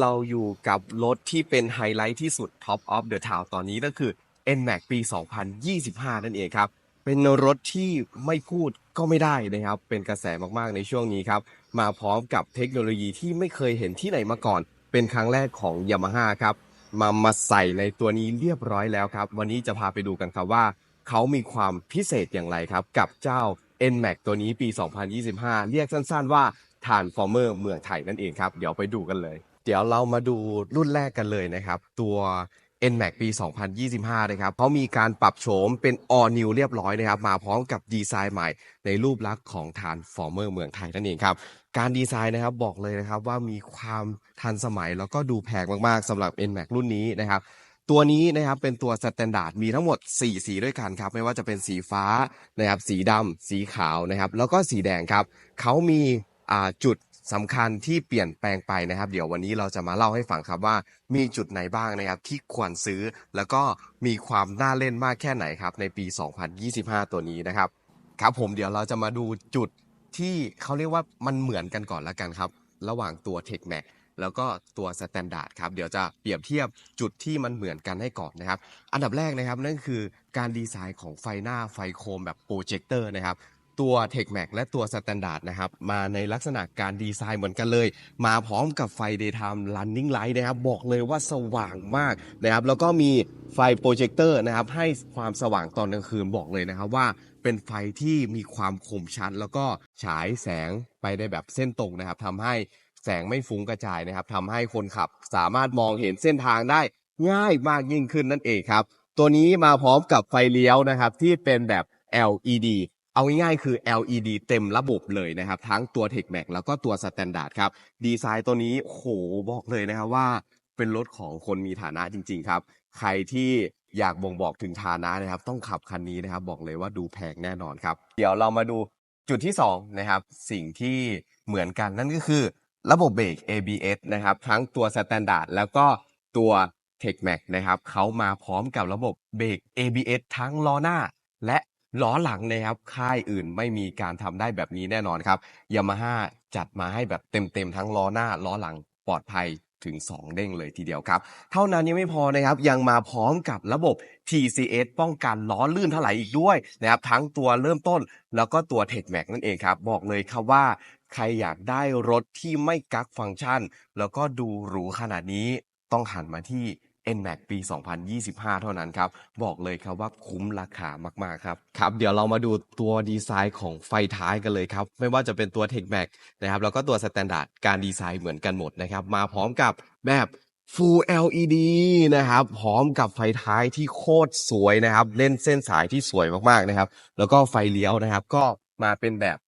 เราอยู่กับรถที่เป็นไฮไลท์ที่สุด Top of the Town ตอนนี้ก็คือ NMAX ปี 2025 นั่นเองครับ เป็นรถที่ไม่พูดก็ไม่ได้นะครับ เป็นกระแสมากๆในช่วงนี้ครับ มาพร้อมกับเทคโนโลยีที่ไม่เคยเห็นที่ไหนมาก่อน เป็นครั้งแรกของ Yamaha ครับ มามาใส่ในตัวนี้เรียบร้อยแล้วครับ วันนี้จะพาไปดูกันครับว่า เขามีความพิเศษอย่างไรครับ กับเจ้า NMAX ตัวนี้ปี 2025 เรียกสั้นๆว่า Transformer เมืองไทยนั่นเองครับ เดี๋ยวไปดูกันเลย เดี๋ยวเรามาดูรุ่นแรกกันเลยนะครับ ตัว NMAX ปี 2025 นะครับเขามีการปรับโฉมเป็น All New เรียบร้อยนะครับ มาพร้อมกับดีไซน์ใหม่ในรูปลักษณ์ของ Transformer เมืองไทยนั่นเองครับ การดีไซน์นะครับบอกเลยนะครับว่ามีความทันสมัยแล้วก็ดูแพงมากๆสำหรับ NMAX รุ่นนี้นะครับตัวนี้นะครับเป็นตัวสแตนดาร์ดมีทั้งหมด 4 สีด้วยกันครับไม่ว่าจะเป็นสีฟ้านะครับสีดำสีขาวนะครับแล้วก็สีแดงครับเขามีอ่าจุด สำคัญที่เปลี่ยนแปลงไปนะครับ เดี๋ยววันนี้เราจะมาเล่าให้ฟังครับว่า มีจุดไหนบ้างนะครับที่ควรซื้อ แล้วก็มีความน่าเล่นมากแค่ไหนครับ ในปี 2025 ตัวนี้นะครับ ครับผมเดี๋ยวเราจะมาดูจุดที่เขาเรียกว่ามันเหมือนกันก่อนละกันครับ ระหว่างตัว t e c h m a x แล้วก็ตัว Standard ครับเดี๋ยวจะเปรียบเทียบจุดที่มันเหมือนกันให้ก่อนนะครับ อันดับแรกนะครับนั่นคือการดีไซน์ของไฟหน้าไฟโคมแบบโปรเจคเตอร์นะครับ ตัว t e c h m a x และตัว Standard นะครับ มาในลักษณะการดีไซน์เหมือนกันเลย มาพร้อมกับไฟ Daytime Running Light นะครับ บอกเลยว่าสว่างมากนะครับ แล้วก็มีไฟโปรเจคเตอร์นะครับ ให้ความสว่างตอนกลางคืนบอกเลยนะครับว่าเป็นไฟที่มีความคมชัด แล้วก็ฉายแสงไปได้แบบเส้นตรงนะครับทำให้แสงไม่ฟุ้งกระจายนะครับทำให้คนขับสามารถมองเห็นเส้นทางได้ง่ายมากยิ่งขึ้นนั่นเองครับ ตัวนี้มาพร้อมกับไฟเลี้ยวนะครับที่เป็นแบบ LED เอาง่ายๆคือ LED เต็มระบบเลยนะครับ ทั้งตัว t e c h m a x แล้วก็ตัว Standard ครับ ดีไซน์ตัวนี้โหบอกเลยนะครับว่าเป็นรถของคนมีฐานะจริง ๆ ครับ ใครที่อยากบ่งบอกถึงฐานะนะครับ ต้องขับคันนี้นะครับ บอกเลยว่าดูแพงแน่นอนครับ เดี๋ยวเรามาดูจุดที่สองนะครับสิ่งที่เหมือนกันนั่นก็คือระบบเบรก ABS นะครับ ทั้งตัว Standard แล้วก็ตัว t e c h m a x นะครับเขามาพร้อมกับระบบเบรก ABS ทั้งล้อหน้าและ ล้อหลังนะครับ ค่ายอื่นไม่มีการทำได้แบบนี้แน่นอนครับ Yamaha จัดมาให้แบบเต็มๆทั้งล้อหน้าล้อหลังปลอดภัยถึง 2 เด้งเลยทีเดียวครับ เท่านั้นยังไม่พอนะครับ ยังมาพร้อมกับระบบ TCS ป้องกันล้อลื่นถลายอีกด้วยนะครับทั้งตัวเริ่มต้น แล้วก็ตัว t e c h m a x นั่นเองครับ บอกเลยครับว่า ใครอยากได้รถที่ไม่กักฟังก์ชัน แล้วก็ดูหรูขนาดนี้ต้องหันมาที่ NMAX ปี 2025 เท่านั้นครับ บอกเลยครับว่าคุ้มราคามาก ๆ ครับ ครับ เดี๋ยวเรามาดูตัวดีไซน์ของไฟท้ายกันเลยครับ ไม่ว่าจะเป็นตัว t e c h m a x นะครับแล้วก็ตัว Standard การดีไซน์เหมือนกันหมดนะครับ มาพร้อมกับแบบ Full LED นะครับ พร้อมกับไฟท้ายที่โคตรสวยนะครับ เล่นเส้นสายที่สวยมาก ๆ นะครับ แล้วก็ไฟเลี้ยวนะครับ ก็มาเป็นแบบ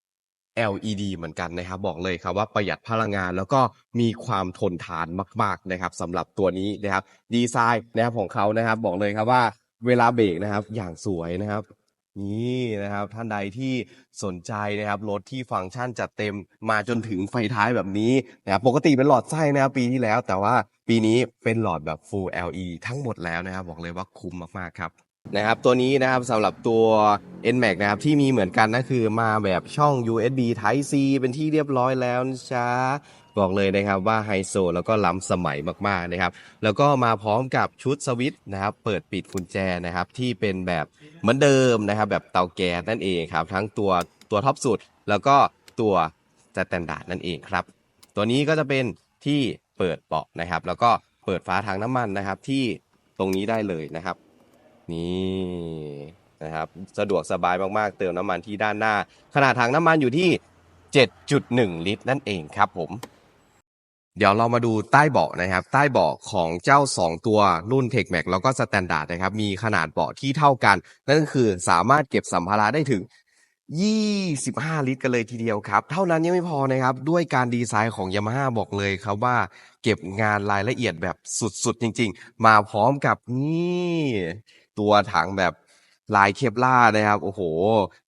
LED เหมือนกันนะครับ บอกเลยครับว่าประหยัดพลังงานแล้วก็มีความทนทานมาก ๆนะครับสำหรับตัวนี้นะครับดีไซน์นะครับของเขานะครับ บอกเลยครับว่าเวลาเบรกนะครับ อย่างสวยนะครับนี่นะครับท่านใดที่สนใจนะครับรถที่ฟังก์ชันจัดเต็มมาจนถึงไฟท้ายแบบนี้นะครับปกติเป็นหลอดไส้นะครับปีที่แล้ว แต่ว่าปีนี้เป็นหลอดแบบ Full LED ทั้งหมดแล้วนะครับ บอกเลยว่าคุ้มมากๆครับ นะครับตัวนี้นะครับสำหรับตัว NMAX นะครับที่มีเหมือนกันนะคือมาแบบช่อง USB Type C เป็นที่เรียบร้อยแล้วนะจ๊ะบอกเลยนะครับว่าไฮโซแล้วก็ล้ำสมัยมากๆนะครับ แล้วก็มาพร้อมกับชุดสวิตช์นะครับ เปิดปิดกุญแจนะครับ ที่เป็นแบบเหมือนเดิมนะครับ แบบเตาแก๊สนั่นเองครับ ทั้งตัวตัวท็อปสุด แล้วก็ตัวสแตนดาร์ดนั่นเองครับ ตัวนี้ก็จะเป็นที่เปิดเบาะนะครับ แล้วก็เปิดฝาถังน้ำมันนะครับ ที่ตรงนี้ได้เลยนะครับ นี่นะครับสะดวกสบายมากๆ เติมน้ำมันที่ด้านหน้า ขนาดถังน้ำมันอยู่ที่ 7.1 ลิตร นั่นเองครับผม เดี๋ยวเรามาดูใต้เบาะนะครับ ใต้เบาะของเจ้า 2 ตัวรุ่น t e c h m a x แล้วก็ Standard นะครับ มีขนาดเบาะที่เท่ากัน นั่นก็คือสามารถเก็บสัมภาระได้ถึง 25 ลิตร กันเลยทีเดียวครับ เท่านั้นยังไม่พอนะครับ ด้วยการดีไซน์ของ Yamaha บอกเลยครับว่า เก็บงานรายละเอียดแบบสุดๆจริง ๆ มาพร้อมกับนี่ ตัวถังแบบลายเคปล่านะครับ โอ้โห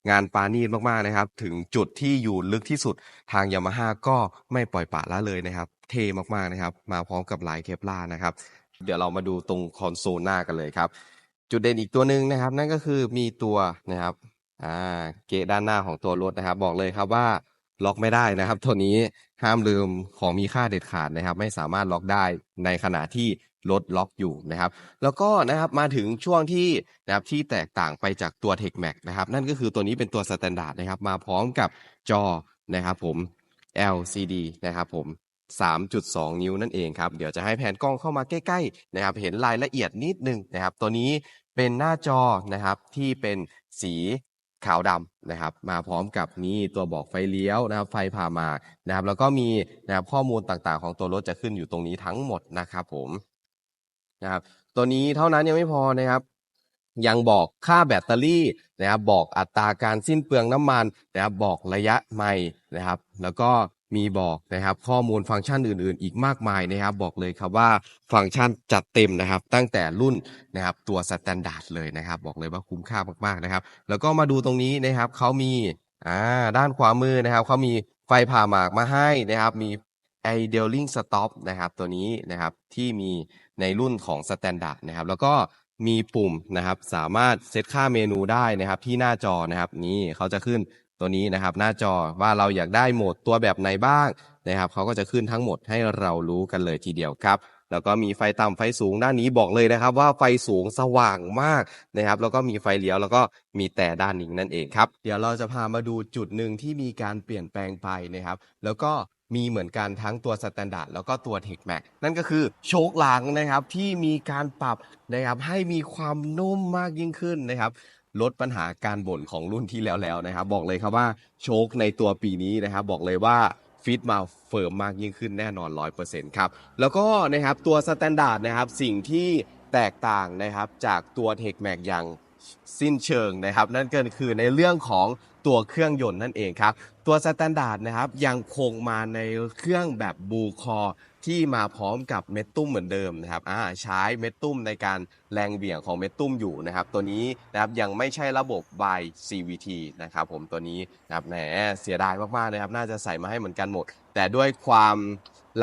งานปานีตมากๆนะครับ ถึงจุดที่อยู่ลึกที่สุดทาง Yamaha ก็ไม่ปล่อยปละละเลยนะครับ เท่มากๆนะครับ มาพร้อมกับลายเคปล่านะครับ เดี๋ยวเรามาดูตรงคอนโซลหน้ากันเลยครับ จุดเด่นอีกตัวหนึ่งนะครับ นั่นก็คือมีตัวนะครับอ่าเกะด้านหน้าของตัวรถนะครับ บอกเลยครับว่า ล็อกไม่ได้นะครับ ตัวนี้ห้ามลืมของมีค่าเด็ดขาดนะครับ ไม่สามารถล็อกได้ในขณะที่รถล็อกอยู่นะครับ แล้วก็นะครับมาถึงช่วงที่นะครับที่แตกต่างไปจากตัว Tech Max นะครับนั่นก็คือตัวนี้เป็นตัว Standard นะครับ มาพร้อมกับจอนะครับผม LCD นะครับผม 3.2 นิ้วนั่นเองครับ เดี๋ยวจะให้แผนกล้องเข้ามาใกล้ๆนะครับ เห็นรายละเอียดนิดนึงนะครับ ตัวนี้เป็นหน้าจอนะครับที่เป็นสี ขาวดำนะครับ มาพร้อมกับนี่ตัวบอกไฟเลี้ยวนะครับ ไฟผ่ามานะครับ แล้วก็มีนะครับข้อมูลต่างๆ ของตัวรถจะขึ้นอยู่ตรงนี้ทั้งหมดนะครับผมนะครับ ตัวนี้เท่านั้นยังไม่พอนะครับยังบอกค่าแบตเตอรี่นะครับบอกอัตราการสิ้นเปลืองน้ำมันนะครับบอกระยะไม่นะครับ แล้วก็ มีบอกนะครับข้อมูลฟังก์ชันอื่น ๆ อีกมากมายนะครับ บอกเลยครับว่าฟังก์ชันจัดเต็มนะครับ ตั้งแต่รุ่นนะครับตัวสแตนดาร์ดเลยนะครับ บอกเลยว่าคุ้มค่ามากๆนะครับ แล้วก็มาดูตรงนี้นะครับเขามีอ่าด้านขวามือนะครับเขามีไฟผ่าหมากมาให้นะครับ มี idling stop นะครับตัวนี้นะครับที่มีในรุ่นของ Standard นะครับ แล้วก็มีปุ่มนะครับ สามารถเซตค่าเมนูได้นะครับ ที่หน้าจอนะครับ นี่เขาจะขึ้น ตัวนี้นะครับ หน้าจอว่าเราอยากได้โหมดตัวแบบไหนบ้างนะครับเขาก็จะขึ้นทั้งหมดให้เรารู้กันเลยทีเดียวครับแล้วก็มีไฟต่ำไฟสูงด้านนี้บอกเลยนะครับ ว่าไฟสูงสว่างมากนะครับ แล้วก็มีไฟเลี้ยวแล้วก็มีแต่ด้านนี้นั่นเองครับ เดี๋ยวเราจะพามาดูจุดหนึ่งที่มีการเปลี่ยนแปลงไปนะครับ แล้วก็มีเหมือนกันทั้งตัว Standard แล้วก็ตัว Tech Max นั่นก็คือโชคหลังนะครับที่มีการปรับนะครับให้มีความนุ่มมากยิ่งขึ้นนะครับ ลดปัญหาการบ่นของรุ่นที่แล้วแล้วนะครับ บอกเลยครับว่าโชคในตัวปีนี้นะครับ บอกเลยว่าฟิตมาเฟิร์มมากยิ่งขึ้นแน่นอน 100%ครับ แล้วก็นะครับตัวสแตนดาร์ดนะครับสิ่งที่แตกต่างนะครับจากตัว Tech Max อย่างสิ้นเชิงนะครับ นั่นก็คือในเรื่องของตัวเครื่องยนต์นั่นเองครับ ตัวสแตนดาร์ดนะครับยังคงมาในเครื่องแบบบูคอ ที่มาพร้อมกับเม็ดตุ้มเหมือนเดิมนะครับอ่าใช้เม็ดตุ้มในการแรงเบี่ยงของเม็ดตุ้มอยู่นะครับ ตัวนี้นะครับยังไม่ใช่ระบบ by CVT นะครับผมตัวนี้นะครับแหมเสียดายมากๆนะครับ น่าจะใส่มาให้เหมือนกันหมด แต่ด้วยความ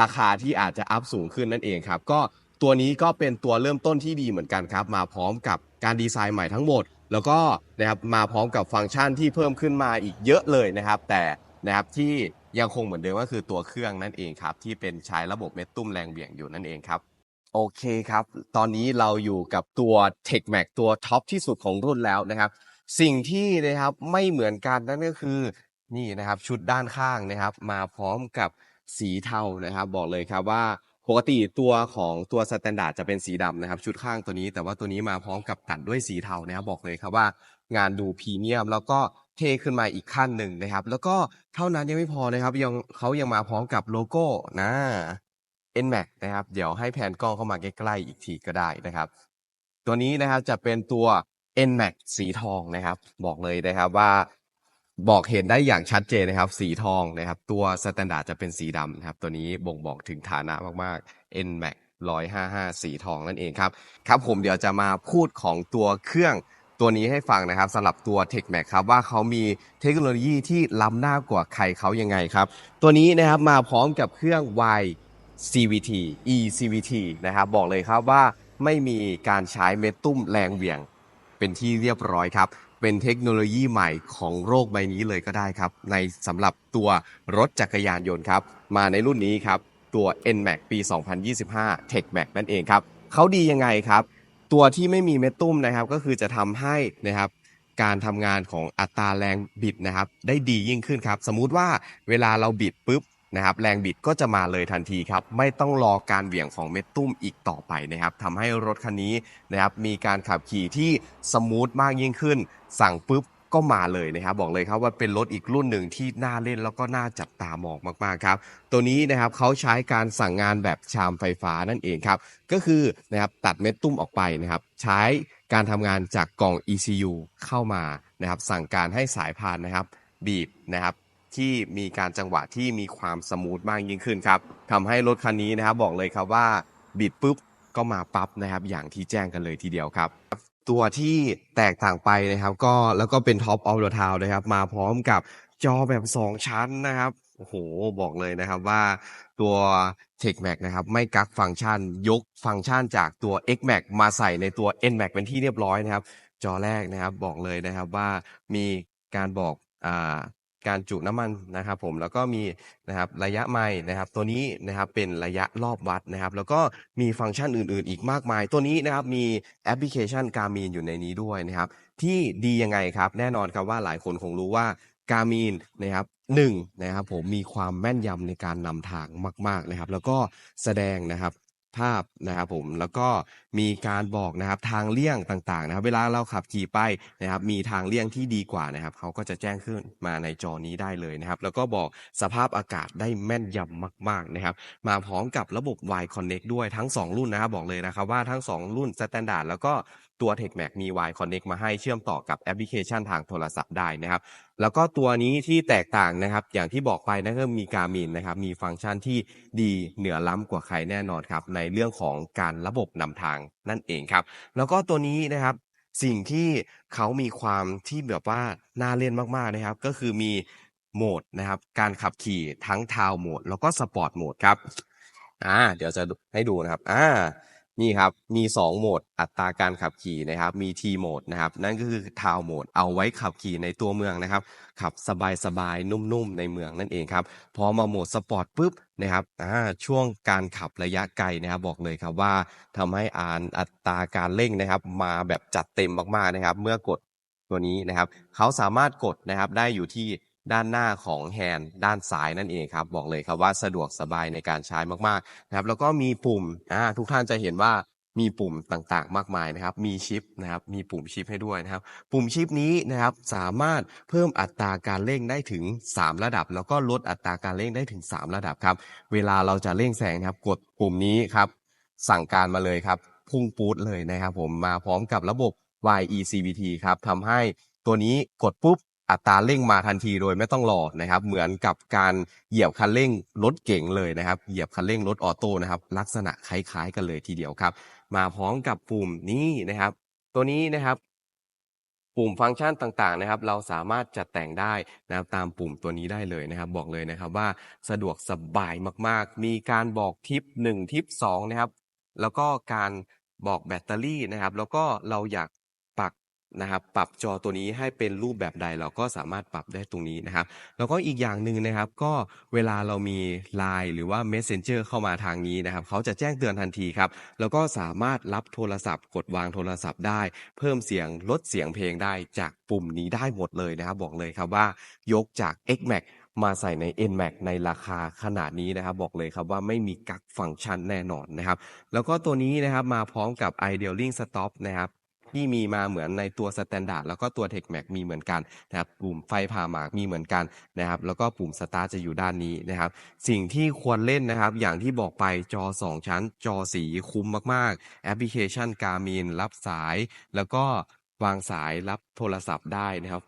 ราคาที่อาจจะอัพสูงขึ้นนั่นเองครับ ก็ตัวนี้ก็เป็นตัวเริ่มต้นที่ดีเหมือนกันครับ มาพร้อมกับการดีไซน์ใหม่ทั้งหมด แล้วก็นะครับมาพร้อมกับฟังก์ชันที่เพิ่มขึ้นมาอีกเยอะเลยนะครับ แต่นะครับที่ ยังคงเหมือนเดิมก็คือตัวเครื่องนั่นเองครับที่เป็นใช้ระบบเม็ดตุ้มแรงเบี่ยงอยู่นั่นเองครับโอเคครับ ตอนนี้เราอยู่กับตัว Tech Max ตัวท็อปที่สุดของรุ่นแล้วนะครับ สิ่งที่นะครับไม่เหมือนกันนั่นก็คือนี่นะครับชุดด้านข้างนะครับ มาพร้อมกับสีเทานะครับ บอกเลยครับว่าปกติตัวของตัวสแตนดาร์ดจะเป็นสีดำนะครับ ชุดข้างตัวนี้ แต่ว่าตัวนี้มาพร้อมกับตัดด้วยสีเทานะครับบอกเลยครับว่า งานดูพรีเมียมแล้วก็ เท่ขึ้นมาอีกขั้นหนึ่งนะครับ แล้วก็เท่านั้นยังไม่พอนะครับ ยังเขายังมาพร้อมกับโลโก้นะ NMAX นะครับ เดี๋ยวให้แผนกล้องเข้ามาใกล้ๆอีกทีก็ได้นะครับ ตัวนี้นะครับจะเป็นตัว NMAX สีทองนะครับ บอกเลยนะครับว่าบอกเห็นได้อย่างชัดเจนนะครับ สีทองนะครับ ตัวสแตนดาร์ดจะเป็นสีดำนะครับ ตัวนี้บ่งบอกถึงฐานะมากๆ NMAX 155 สีทองนั่นเองครับ ครับผมเดี๋ยวจะมาพูดของตัวเครื่อง ตัวนี้ให้ฟังนะครับสำหรับตัว Tech Max ครับว่าเขามีเทคโนโลยีที่ล้ำหน้ากว่าใครเขายังไงครับ ตัวนี้นะครับมาพร้อมกับเครื่อง Y CVT eCVT นะครับบอกเลยครับว่าไม่มีการใช้เม็ดตุ้มแรงเหวี่ยง เป็นที่เรียบร้อยครับ เป็นเทคโนโลยีใหม่ของโลกใบนี้เลยก็ได้ครับ ในสำหรับตัวรถจักรยานยนต์ครับ มาในรุ่นนี้ครับ ตัว NMAX ปี 2025 Tech Max นั่นเองครับเขาดียังไงครับ ตัวที่ไม่มีเม็ดตุ้มนะครับ ก็คือจะทำให้นะครับการทำงานของอัตราแรงบิดนะครับ ได้ดียิ่งขึ้นครับ สมมุติว่าเวลาเราบิดปุ๊บนะครับ แรงบิดก็จะมาเลยทันทีครับ ไม่ต้องรอการเหวี่ยงของเม็ดตุ้มอีกต่อไปนะครับทำให้รถคันนี้นะครับ มีการขับขี่ที่สมูทมากยิ่งขึ้น สั่งปุ๊บ ก็มาเลยนะครับ บอกเลยครับว่าเป็นรถอีกรุ่นหนึ่งที่น่าเล่นแล้วก็น่าจับตามองมากๆครับ ตัวนี้นะครับเขาใช้การสั่งงานแบบชามไฟฟ้านั่นเองครับ ก็คือนะครับตัดเม็ดตุ้มออกไปนะครับ ใช้การทำงานจากกล่อง ECU เข้ามานะครับ สั่งการให้สายพานนะครับ บีบนะครับที่มีการจังหวะที่มีความสมูทมากยิ่งขึ้นครับทำให้รถคันนี้นะครับบอกเลยครับว่าบิดปุ๊บก็มาปั๊บนะครับ อย่างที่แจ้งกันเลยทีเดียวครับ ตัวที่แตกต่างไปนะครับก็แล้วก็เป็นท็อปออฟ h ด t ทาวนะครับ มาพร้อมกับจอแบบ 2 ชั้นนะครับ โอ้โห บอกเลยนะครับว่าตัว Tech m a c นะครับ ไม่กักฟังก์ชันยกฟังก์ชันจากตัว X m a c มาใส่ในตัว N m a c เป็นที่เรียบร้อยนะครับ จอแรกนะครับบอกเลยนะครับว่ามีการบอกอ่า การจุน้ำมันนะครับ ผมแล้วก็มีนะครับระยะไมล์นะครับ ตัวนี้นะครับเป็นระยะรอบวัดนะครับ แล้วก็มีฟังก์ชันอื่น ๆ อีกมากมาย ตัวนี้นะครับมีแอปพลิเคชัน Garmin อยู่ในนี้ด้วยนะครับ ที่ดียังไงครับ แน่นอนครับว่าหลายคนคงรู้ว่า Garmin นะครับหนึ่งนะครับผมมีความแม่นยำในการนำทางมาก ๆนะครับ แล้วก็แสดงนะครับ ภาพนะครับผมแล้วก็มีการบอกนะครับทางเลี่ยงต่างๆนะครับ เวลาเราขับขี่ไปนะครับ มีทางเลี่ยงที่ดีกว่านะครับเขาก็จะแจ้งขึ้นมาในจอนี้ได้เลยนะครับ แล้วก็บอกสภาพอากาศได้แม่นยำมาก ๆนะครับ มาพร้อมกับระบบ Y Connect ด้วยทั้ง 2 รุ่นนะครับ บอกเลยนะครับว่าทั้ง 2 รุ่น Standard แล้วก็ตัว TechMax มี Y Connect มาให้เชื่อมต่อกับแอปพลิเคชันทางโทรศัพท์ได้นะครับ แล้วก็ตัวนี้ที่แตกต่างนะครับ อย่างที่บอกไปนั่นก็มี Garmin นะครับ มีฟังก์ชันที่ดีเหนือล้ำกว่าใครแน่นอนครับ ในเรื่องของการระบบนำทางนั่นเองครับ แล้วก็ตัวนี้นะครับสิ่งที่เขามีความที่แบบว่าน่าเล่นมากๆนะครับ ก็คือมีโหมดนะครับ การขับขี่ทั้ง Town Mode แล้วก็ Sport Mode ครับอ่าเดี๋ยวจะให้ดูนะครับอ่า นี่ครับ มี 2 โหมด อัตราการขับขี่นะครับ มี T Mode นะครับ นั่นก็คือ Town Mode เอาไว้ขับขี่ในตัวเมืองนะครับ ขับสบายๆ นุ่มๆ ในเมืองนั่นเองครับ พอมาโหมดสปอร์ตปุ๊บนะครับช่วงการขับระยะไกลนะครับบอกเลยครับว่าทำให้อ่านอัตราการเร่งนะครับ มาแบบจัดเต็มมากๆนะครับ เมื่อกดตัวนี้นะครับ เขาสามารถกดนะครับได้อยู่ที่ ด้านหน้าของแฮนด์ด้านซ้ายนั่นเองครับ บอกเลยครับว่าสะดวกสบายในการใช้มากๆนะครับ แล้วก็มีปุ่มอ่าทุกท่านจะเห็นว่ามีปุ่มต่างๆ มากมายนะครับ มีชิปนะครับ มีปุ่มชิปให้ด้วยนะครับ ปุ่มชิปนี้นะครับสามารถเพิ่มอัตราการเร่งได้ถึง 3 ระดับ แล้วก็ลดอัตราการเร่งได้ถึง 3 ระดับครับ เวลาเราจะเร่งแซงนะครับ กดปุ่มนี้ครับ สั่งการมาเลยครับ พุ่งปู๊ดเลยนะครับ ผมมาพร้อมกับระบบ YECVT ครับทำให้ตัวนี้กดปุ๊บ อัตราเร่งมาทันทีโดยไม่ต้องรอนะครับ เหมือนกับการเหยียบคันเร่งรถเก๋งเลยนะครับ เหยียบคันเร่งรถออโต้นะครับ ลักษณะคล้ายๆกันเลยทีเดียวครับ มาพร้อมกับปุ่มนี้นะครับ ตัวนี้นะครับ ปุ่มฟังก์ชันต่างๆนะครับ เราสามารถจัดแต่งได้นะครับตามปุ่มตัวนี้ได้เลยนะครับ บอกเลยนะครับว่าสะดวกสบายมากๆ มีการบอกทิป1ทิป2นะครับ แล้วก็การบอกแบตเตอรี่นะครับ แล้วก็เราอยาก นะครับปรับจอตัวนี้ให้เป็นรูปแบบใดเราก็สามารถปรับได้ตรงนี้นะครับ แล้วก็อีกอย่างหนึ่งนะครับ ก็เวลาเรามี Line หรือว่า Messenger เข้ามาทางนี้นะครับเขาจะแจ้งเตือนทันทีครับ แล้วก็สามารถรับโทรศัพท์ กดวางโทรศัพท์ได้ เพิ่มเสียงลดเสียงเพลงได้จากปุ่มนี้ได้หมดเลยนะครับ บอกเลยครับว่ายกจาก XMAX มาใส่ใน NMAX ในราคาขนาดนี้นะครับ บอกเลยครับว่าไม่มีกักฟังก์ชันแน่นอนนะครับ แล้วก็ตัวนี้นะครับมาพร้อมกับ Idealing Stop นะครับ ที่มีมาเหมือนในตัว Standard แล้วก็ตัว TechMax มีเหมือนกันนะครับปุ่มไฟผ่าหมากมีเหมือนกันนะครับแล้วก็ปุ่ม Start จะอยู่ด้านนี้นะครับสิ่งที่ควรเล่นนะครับ อย่างที่บอกไปจอ 2 ชั้น จอสีคุ้มมากๆ แอปพลิเคชัน Garmin รับสาย แล้วก็วางสายรับโทรศัพท์ได้นะครับ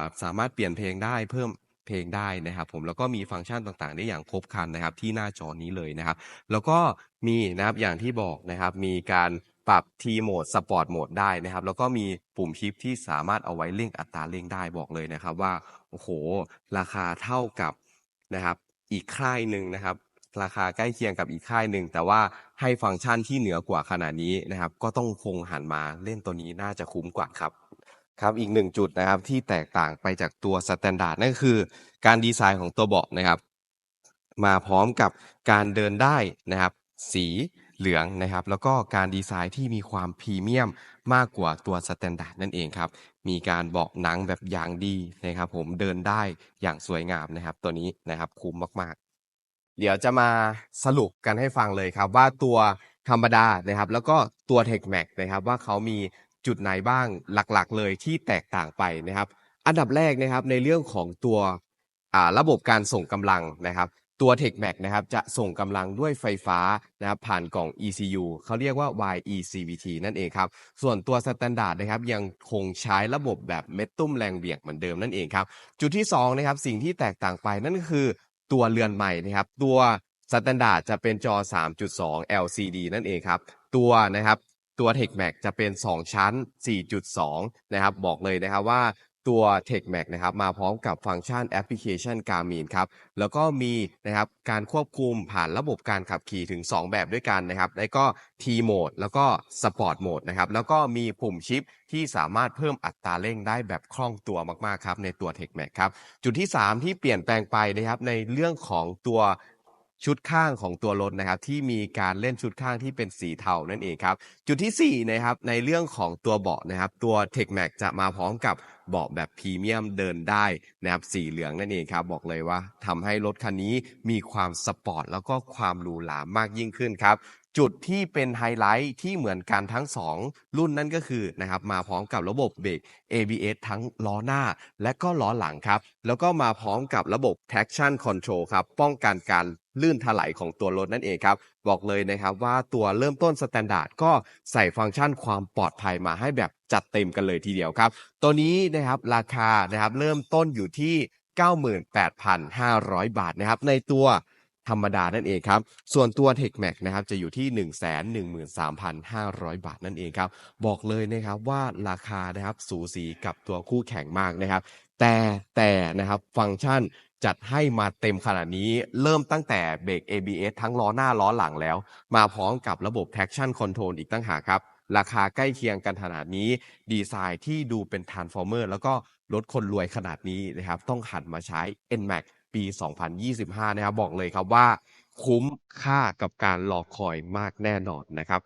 าสามารถเปลี่ยนเพลงได้เพิ่มเพลงได้นะครับ ผมแล้วก็มีฟังก์ชันต่างๆ ได้อย่างครบครันนะครับ ที่หน้าจอนี้เลยนะครับ แล้วก็มีนะครับอย่างที่บอกนะครับมีการ ปรับ T Mode Sport Mode ได้นะครับ แล้วก็มีปุ่มชิปที่สามารถเอาไว้เร่งอัตราเร่งได้บอกเลยนะครับว่า โอ้โห ราคาเท่ากับนะครับ อีกค่ายหนึ่งนะครับ ราคาใกล้เคียงกับอีกค่ายหนึ่ง แต่ว่าให้ฟังก์ชันที่เหนือกว่าขนาดนี้นะครับ ก็ต้องคงหันมาเล่นตัวนี้น่าจะคุ้มกว่าครับครับอีกหนึ่งจุดนะครับที่แตกต่างไปจากตัวสแตนดาร์ดนั่นก็คือ การดีไซน์ของตัวเบาะนะครับ มาพร้อมกับการเดินได้นะครับ สี เหลืองนะครับ แล้วก็การดีไซน์ที่มีความพรีเมียมมากกว่าตัวสแตนดาร์ดนั่นเองครับ มีการเบาะหนังแบบอย่างดีนะครับ ผมเดินได้อย่างสวยงามนะครับ ตัวนี้นะครับคุ้มมากๆ เดี๋ยวจะมาสรุปกันให้ฟังเลยครับ ว่าตัวธรรมดานะครับ แล้วก็ตัว TechMax นะครับว่าเขามีจุดไหนบ้างหลักๆ เลยที่แตกต่างไปนะครับ อันดับแรกนะครับในเรื่องของตัวระบบการส่งกำลังนะครับ ตัว TechMax นะครับจะส่งกำลังด้วยไฟฟ้านะครับผ่านกล่อง ECU เขาเรียกว่า YECVT นั่นเองครับ ส่วนตัว Standard นะครับยังคงใช้ระบบแบบเม็ดตุ้มแรงเบี่ยงเหมือนเดิมนั่นเองครับ จุดที่2นะครับสิ่งที่แตกต่างไปนั่นก็คือตัวเรือนใหม่นะครับตัว Standard จะเป็นจอ 3.2 LCD นั่นเองครับ ตัวนะครับตัว TechMax จะเป็น 2 ชั้น 4.2 นะครับ บอกเลยนะครับว่า ตัว TechMax นะครับมาพร้อมกับฟังก์ชันแอปพลิเคชัน Garmin ครับแล้วก็มีนะครับการควบคุมผ่านระบบการขับขี่ถึง 2 แบบด้วยกันนะครับแล้ก็ T Mode แล้วก็ Sport Mode นะครับแล้วก็มีปุ่มชิปที่สามารถเพิ่มอัตราเร่งได้แบบคล่องตัวมากๆครับในตัว TechMax ครับจุดที่ 3 ที่เปลี่ยนแปลงไปนะครับในเรื่องของตัว ชุดข้างของตัวรถนะครับที่มีการเล่นชุดข้างที่เป็นสีเทานั่นเองครับ จุดที่4นะครับในเรื่องของตัวเบาะนะครับ ตัว TechMax จะมาพร้อมกับเบาะแบบพรีเมียมเดินได้นะครับสีเหลืองนั่นเองครับ บอกเลยว่าทำให้รถคันนี้มีความสปอร์ตแล้วก็ความหรูหรามากยิ่งขึ้นครับจุดที่เป็นไฮไลท์ที่เหมือนกันทั้ง 2 รุ่นนั่นก็คือนะครับมาพร้อมกับระบบเบรก ABS ทั้งล้อหน้าและก็ล้อหลังครับ แล้วก็มาพร้อมกับระบบ traction control ครับ ป้องกันการ ลื่นถลายของตัวรถนั่นเองครับ บอกเลยนะครับว่าตัวเริ่มต้นสแตนดาร์ดก็ใส่ฟังก์ชันความปลอดภัยมาให้แบบจัดเต็มกันเลยทีเดียวครับ ตัวนี้นะครับราคานะครับเริ่มต้นอยู่ที่ 98,500 บาทนะครับในตัวธรรมดานั่นเองครับ ส่วนตัว TechMax นะครับจะอยู่ที่ 113,500 บาทนั่นเองครับ บอกเลยนะครับว่าราคานะครับสูสีกับตัวคู่แข่งมากนะครับ แต่แต่นะครับฟังก์ชัน จัดให้มาเต็มขนาดนี้เริ่มตั้งแต่เบรก ABS ทั้งล้อหน้าล้อหลังแล้ว มาพร้อมกับระบบ traction control อีกตั้งหากครับ ราคาใกล้เคียงกันขนาดนี้ ดีไซน์ที่ดูเป็น transformer แล้วก็รถคนรวยขนาดนี้นะครับ ต้องหันมาใช้ NMAX ปี 2025 นะครับ บอกเลยครับว่า คุ้มค่ากับการรอคอยมากแน่นอนนะครับ